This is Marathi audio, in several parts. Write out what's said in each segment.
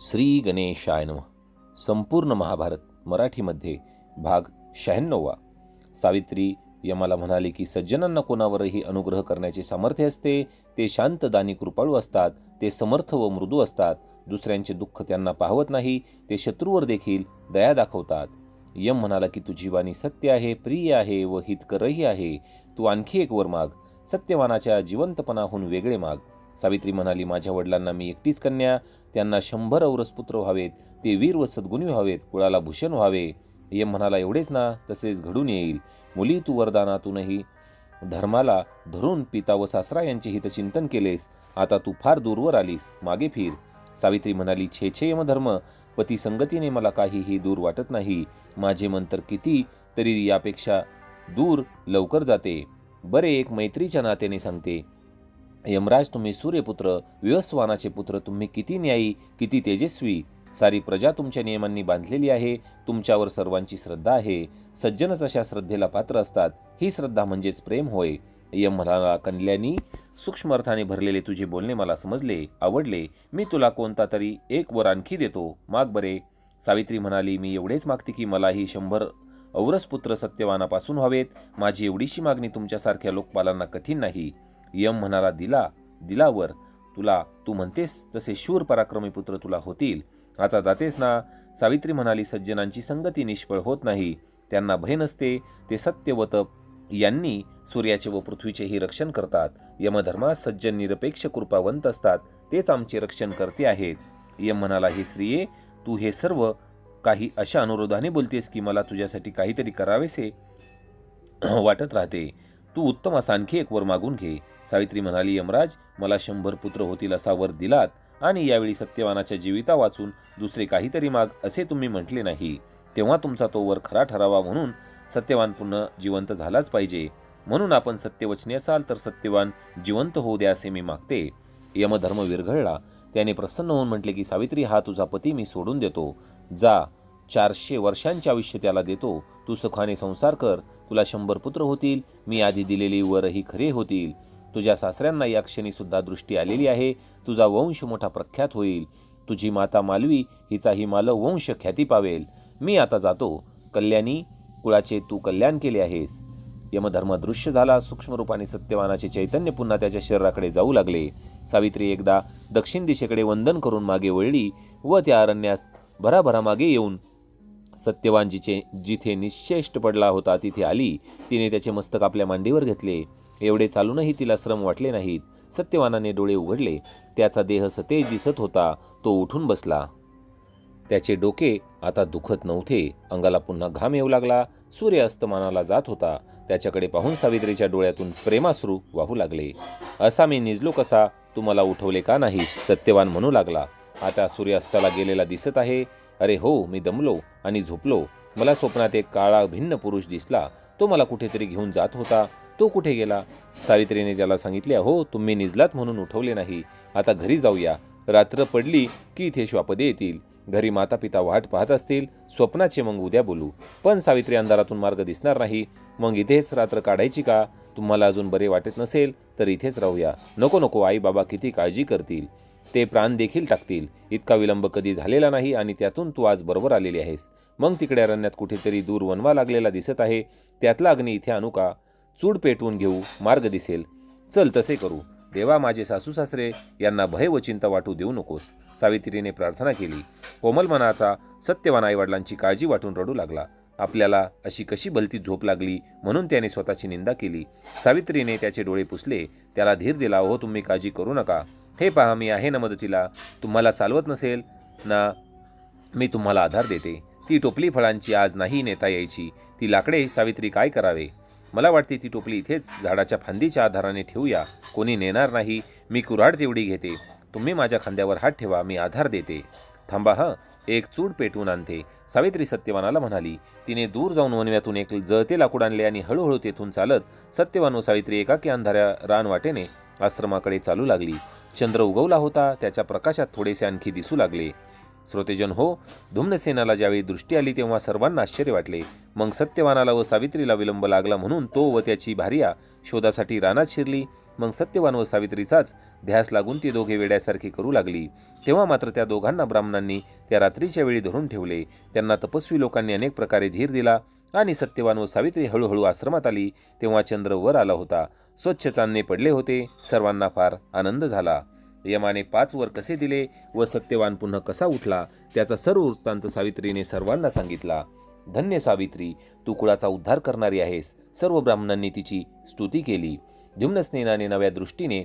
श्री गणेशाय नम. संपूर्ण महाभारत मराठीमध्ये भाग शहाण्णववा. सावित्री यमाला म्हणाले की सज्जनांना कोणावरही अनुग्रह करण्याचे सामर्थ्य असते ते शांत दानी कृपाळू असतात ते समर्थ व मृदू असतात दुसऱ्यांचे दुःख त्यांना पाहवत नाही ते शत्रूवर देखील दया दाखवतात. यम म्हणाला की तुझी वाणी सत्य आहे प्रिय आहे व हितकरही आहे तू आणखी एक वर माग सत्यवानाच्या जिवंतपणाहून वेगळे माग. सावित्री म्हणाली माझ्या वडिलांना मी एकटीच कन्या त्यांना शंभर औरसपुत्र व्हावेत ते वीर व सद्गुणी व्हावेत कुळाला भूषण व्हावे. यम म्हणाला एवढेच ना तसेच घडून येईल. मुली तू वरदानातूनही धर्माला धरून पिता व सासरा यांचे हितचिंतन केलेस. आता तू फार दूरवर आलीस मागे फिर. सावित्री म्हणाली छे छे यमधर्म पती संगतीने मला काहीही दूर वाटत नाही. माझे मन तर किती तरी यापेक्षा दूर लवकर जाते. बरे एक मैत्रीच्या नात्याने सांगते. यमराज तुम्ही सूर्यपुत्र विवस्वानाचे पुत्र तुम्ही किती न्यायी किती तेजस्वी? सारी प्रजा तुमच्या नियमांनी बांधलेली आहे तुमच्यावर सर्वांची श्रद्धा आहे. सज्जनच अशा श्रद्धेला पात्र असतात. ही श्रद्धा म्हणजेच प्रेम होय. यम म्हणाला कन्यानी सूक्ष्म अर्थाने भरलेले तुझे बोलणे मला समजले आवडले. मी तुला कोणता तरी एक वर आणखी देतो. माग बरे. सावित्री म्हणाली मी एवढेच मागते की मलाही शंभर औरस पुत्र सत्यवानापासून व्हावेत. माझी एवढीशी मागणी तुमच्यासारख्या लोकपालांना कठीण नाही. यम म्हणाला दिला दिलावर तुला तू म्हणतेस तसे शूर पराक्रमी पुत्र तुला होतील. आता जातेस ना. सावित्री म्हणाली सज्जनांची संगती निष्फळ होत नाही. त्यांना भय नसते ते सत्य व तप. यांनी सूर्याचे व पृथ्वीचेही रक्षण करतात. यमधर्मात सज्जन निरपेक्ष कृपावंत असतात. तेच आमचे रक्षण करते आहेत. यम म्हणाला हे स्त्रिये तू हे सर्व काही अशा अनुरोधाने बोलतेस की मला तुझ्यासाठी काहीतरी करावेसे वाटत राहते. तू उत्तम असा आणखी एक वर मागून घे. सावित्री म्हणाली यमराज मला शंभर पुत्र होतील असा वर दिलात आणि यावेळी सत्यवानाच्या जीविता वाचून दुसरे काहीतरी माग असे तुम्ही म्हटले नाही. तेव्हा तुमचा तो वर खरा ठरावा म्हणून सत्यवान पुन्हा जिवंत झालाच पाहिजे. म्हणून आपण सत्यवचनी असाल तर सत्यवान जिवंत होऊ द्या असे मी मागते. यमधर्म विरघळला. त्याने प्रसन्न होऊन म्हटले की सावित्री हा तुझा पती मी सोडून देतो. जा चारशे वर्षांचे आयुष्य त्याला देतो. तू सुखाने संसार कर. तुला शंभर पुत्र होतील. मी आधी दिलेली वरही खरे होतील. तुझ्या सासऱ्यांना या क्षणी सुद्धा दृष्टी आलेली आहे. तुझा वंश मोठा प्रख्यात होईल. तुझी माता मालवी हिचाही मालव वंश ख्याती पावेल. मी आता जातो. कल्याणी कुळाचे तू कल्याण केले आहेस. यमधर्म दृश्य झाला. सूक्ष्म रूपाने सत्यवानाचे चैतन्य पुन्हा त्याच्या शरीराकडे जाऊ लागले. सावित्री एकदा दक्षिण दिशेकडे वंदन करून मागे वळली व त्या अरण्यात भराभरा मागे येऊन सत्यवान जिचे जिथे निश्चेष्ट पडला होता तिथे आली. तिने त्याचे मस्तक आपल्या मांडीवर घेतले. एवढे चालूनही तिला श्रम वाटले नाहीत. सत्यवानाने डोळे उघडले. त्याचा देह सतेज दिसत होता. तो उठून बसला. त्याचे डोके आता दुखत नव्हते. अंगाला पुन्हा घाम येऊ लागला. सूर्य अस्तमानाला जात होता. त्याच्याकडे पाहून सावित्रीच्या डोळ्यातून प्रेमाश्रू वाहू लागले. असा मी निजलो कसा? तू मला उठवले का नाही? सत्यवान म्हणू लागला. आता सूर्यास्ताला गेलेला दिसत आहे. अरे हो मी दमलो आणि झोपलो. मला स्वप्नात एक काळा भिन्न पुरुष दिसला. तो मला कुठेतरी घेऊन जात होता. तो कुठे गेला? सावित्रीने त्याला सांगितले हो तुम्ही निजलात म्हणून उठवले नाही. आता घरी जाऊया. रात्र पडली की इथे श्वापदे येतील. घरी माता पिता वाट पाहत असतील. स्वप्नाचे मग उद्या बोलू. पण सावित्री अंधारातून मार्ग दिसणार नाही. मग इथेच रात्र काढायची का? तुम्हाला अजून बरे वाटत नसेल तर इथेच राहूया. नको नको आई बाबा किती काळजी करतील. ते प्राण देखील टाकतील. इतका विलंब कधी झालेला नाही आणि त्यातून तू आज बरोबर आलेली आहेस. मग तिकडे अरण्यात कुठेतरी दूर वनवा लागलेला दिसत आहे. त्यातला अग्नी इथे आणू का? चूड पेटवून घेऊ मार्ग दिसेल. चल तसे करू. देवा माझे सासू सासरे यांना भय व चिंता वाटू देऊ नकोस. सावित्रीने प्रार्थना केली. कोमल मनाचा सत्यवान आईवडिलांची काळजी वाटून रडू लागला. आपल्याला अशी कशी भलती झोप लागली म्हणून त्याने स्वतःची निंदा केली. सावित्रीने त्याचे डोळे पुसले. त्याला धीर दिला हो तुम्ही काळजी करू नका. हे पहा मी आहे ना मदतीला. तुम्हाला चालवत नसेल ना मी तुम्हाला आधार देते. ती टोपली फळांची आज नाही नेता यायची. ती लाकडे सावित्री काय करावे? मला वाटते ती टोपली इथेच झाडाच्या फांदीच्या आधाराने ठेवूया. कोणी नेणार नाही. मी कुऱ्हाड तेवढी घेते. तुम्ही माझ्या खांद्यावर हात ठेवा. मी आधार देते. थांबा हं. एक चूड पेटवून आणते. सावित्री सत्यवानाला म्हणाली तिने दूर जाऊन वनव्यातून एक जळते लाकूड आणले आणि हळूहळू तेथून चालत सत्यवानू सावित्री एकाकी अंधाऱ्या रानवाटेने आश्रमाकडे चालू लागली. चंद्र उगवला होता. त्याच्या प्रकाशात थोडेसे आणखी दिसू लागले. श्रोतेजन हो धुम्नसेनाला ज्यावेळी दृष्टी आली तेव्हा सर्वांना आश्चर्य वाटले. मग सत्यवानाला व सावित्रीला विलंब लागला म्हणून तो व त्याची भार्या शोधासाठी रानात शिरली. मग सत्यवान व सावित्रीचाच ध्यास लागून ती दोघे वेड्यासारखी करू लागली. तेव्हा मात्र त्या दोघांना ब्राह्मणांनी त्या रात्रीच्या वेळी धरून ठेवले. त्यांना तपस्वी लोकांनी अनेक प्रकारे धीर दिला आणि सत्यवान व सावित्री हळूहळू आश्रमात आली. तेव्हा चंद्र वर आला होता. स्वच्छ चांदणे पडले होते. सर्वांना फार आनंद झाला. यमाने पाच वर कसे दिले व सत्यवान पुन्हा कसा उठला त्याचा सर्व वृत्तांत सावित्रीने सर्वांना सांगितला. धन्य सावित्री तू कुळाचा उद्धार करणारी आहेस. सर्व ब्राह्मणांनी तिची स्तुती केली. द्युम्नस्नेनाने नव्या दृष्टीने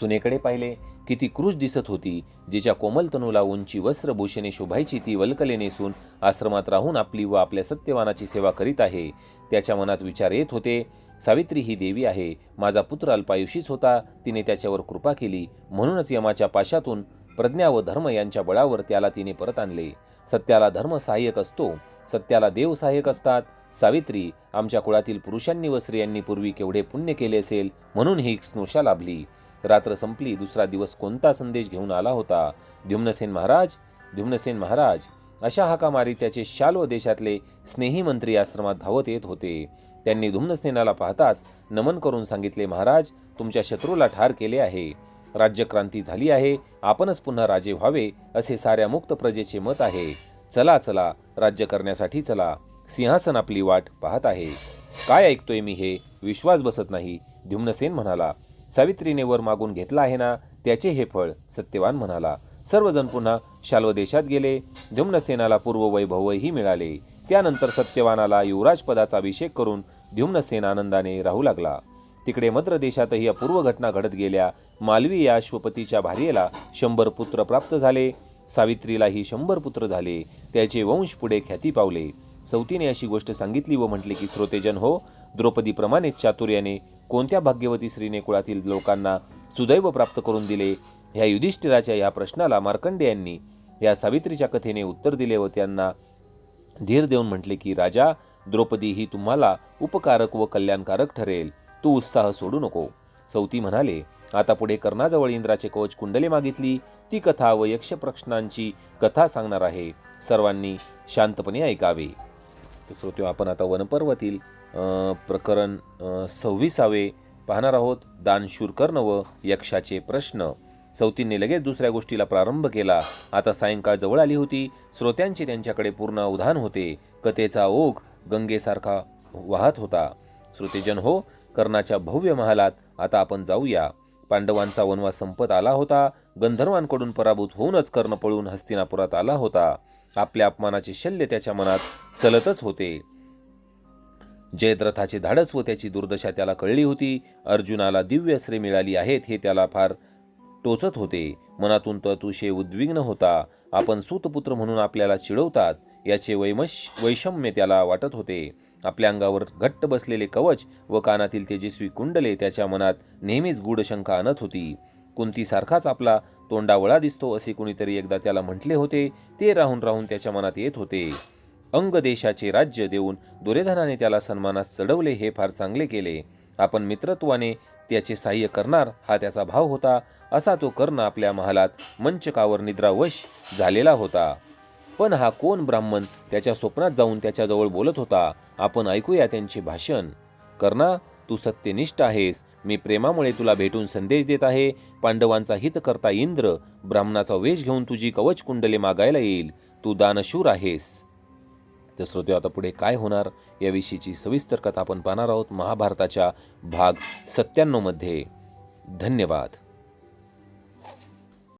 सुनेकडे पाहिले. किती क्रूश दिसत होती जिच्या कोमल तनूला उंची वस्त्रभूषणे शोभायची ती वल्कले नेसून आश्रमात राहून आपली व आपल्या सत्यवानाची सेवा करीत आहे. त्याच्या मनात विचार येत होते सावित्री ही देवी आहे माझा पुत्र अल्पायुषीच होता तिने त्याच्यावर कृपा केली म्हणूनच यमाच्या पाशातून प्रज्ञा व धर्म यांच्या बळावर त्याला तिने परत आणले. सत्याला धर्म सहाय्यक असतो सत्याला देव सहाय्यक असतात. सावित्री आमच्या कुळातील पुरुषांनी व स्त्रियांनी पूर्वी केवढे पुण्य केले असेल म्हणून ही स्नुषा लाभली. रात्र संपली दुसरा दिवस कोणता संदेश घेऊन आला होता? द्युम्नसेन महाराज द्युम्नसेन महाराज अशा हाकामारी त्याचे शाल्व देशातले स्नेही मंत्री आश्रमात धावत येत होते. त्यांनी धुम्नसेनाला पाहताच नमन करून सांगितले महाराज तुमच्या शत्रूला ठार केले आहे. राज्यक्रांती झाली आहे. आपणच पुन्हा राजे व्हावे असे साऱ्या मुक्त प्रजेचे मत आहे. चला चला राज्य करण्यासाठी चला. सिंहासन आपली वाट पाहत आहे. काय ऐकतोय मी हे? विश्वास बसत नाही. धुम्नसेन म्हणाला सावित्रीने वर मागून घेतला आहे ना? त्याचे हे फळ सत्यवान म्हणाला सर्वजण पुन्हा शाल्व देशात गेले. ध्युम्नसेनाला पूर्व वैभवही मिळाले. त्यानंतर सत्यवानाला युवराज पदाचा अभिषेक करून ध्युम्नसेन आनंदाने राहू लागला. तिकडे मद्र देशातही अपूर्व घटना घडत गेल्या. मालवी या अश्वपतीच्या भार्येला शंभर पुत्र प्राप्त झाले. सावित्रीलाही शंभर पुत्र झाले. त्याचे वंश पुढे ख्याती पावले. सौतीने अशी गोष्ट सांगितली व म्हटले की श्रोतेजन हो द्रौपदीप्रमाणेच चातुर्याने कोणत्या भाग्यवती स्त्रीने कुळातील लोकांना सुदैव प्राप्त करून दिले? ह्या युधिष्ठिराच्या या प्रश्नाला मार्कंडे यांनी या सावित्रीच्या कथेने उत्तर दिले व त्यांना धीर देऊन म्हटले की राजा द्रौपदी ही तुम्हाला उपकारक व कल्याणकारक ठरेल. तू उत्साह सोडू नको. सौती म्हणाले आता पुढे कर्णाजवळ इंद्राचे कवच कुंडले मागितली. ती कथा व यक्ष प्रश्नांची कथा सांगणार आहे. सर्वांनी शांतपणे ऐकावे. श्रोते आपण आता वनपर्वातील प्रकरण सव्वीसावे पाहणार आहोत. दानशूर कर्ण व यक्षाचे प्रश्न. सौतींनी लगेच दुसऱ्या गोष्टीला प्रारंभ केला. आता सायंकाळ जवळ आली होती. श्रोत्यांचे त्यांच्याकडे पूर्ण उधान होते. कथेचा ओघ गंगेसारखा वाहत होता. श्रुतीजन हो कर्णाच्या भव्य महालात आता आपण जाऊया. पांडवांचा वनवास संपत आला होता. गंधर्वांकडून पराभूत होऊनच कर्ण पळून हस्तिनापुरात आला होता. आपल्या अपमानाचे शल्य त्याच्या मनात सलतच होते. जयद्रथाचे धाडस व त्याची दुर्दशा त्याला कळली होती. अर्जुनाला दिव्य श्री मिळाली आहेत हे त्याला फार टोचत होते. मनातून तो अतिशय उद्विग्न होता. आपण सुतपुत्र म्हणून आपल्याला चिडवतात याचे वैमश वैषम्य त्याला वाटत होते. आपल्या अंगावर घट्ट बसलेले कवच व कानातील तेजस्वी कुंडले त्याच्या मनात नेहमीच गूढ शंका आणत होती. कुंतीसारखाच आपला तोंडावळा दिसतो असे कुणीतरी एकदा त्याला म्हटले होते. ते राहून राहून त्याच्या मनात येत होते. अंग देशाचे राज्य देऊन दुर्योधनाने त्याला सन्मानास चढवले हे फार चांगले केले. आपण मित्रत्वाने त्याचे सहाय्य करणार हा त्याचा भाव होता असा तो कर्ण आपल्या महालात मंचकावर निद्रावश झालेला होता. पण हा कोण ब्राह्मण त्याच्या स्वप्नात जाऊन त्याच्याजवळ बोलत होता? आपण ऐकूया त्यांचे भाषण. कर्णा तू सत्यनिष्ठ आहेस. मी प्रेमामुळे तुला भेटून संदेश देत आहे. पांडवांचा हित करता इंद्र ब्राह्मणाचा वेश घेऊन तुझी कवच कुंडले मागायला येईल. तू दानशूर आहेस. तर श्रोते आता पुढे काय होणार? याविषयीची सविस्तर कथा आपण पाहणार आहोत. महाभारताच्या भाग सत्त्याण्णवमध्ये. धन्यवाद.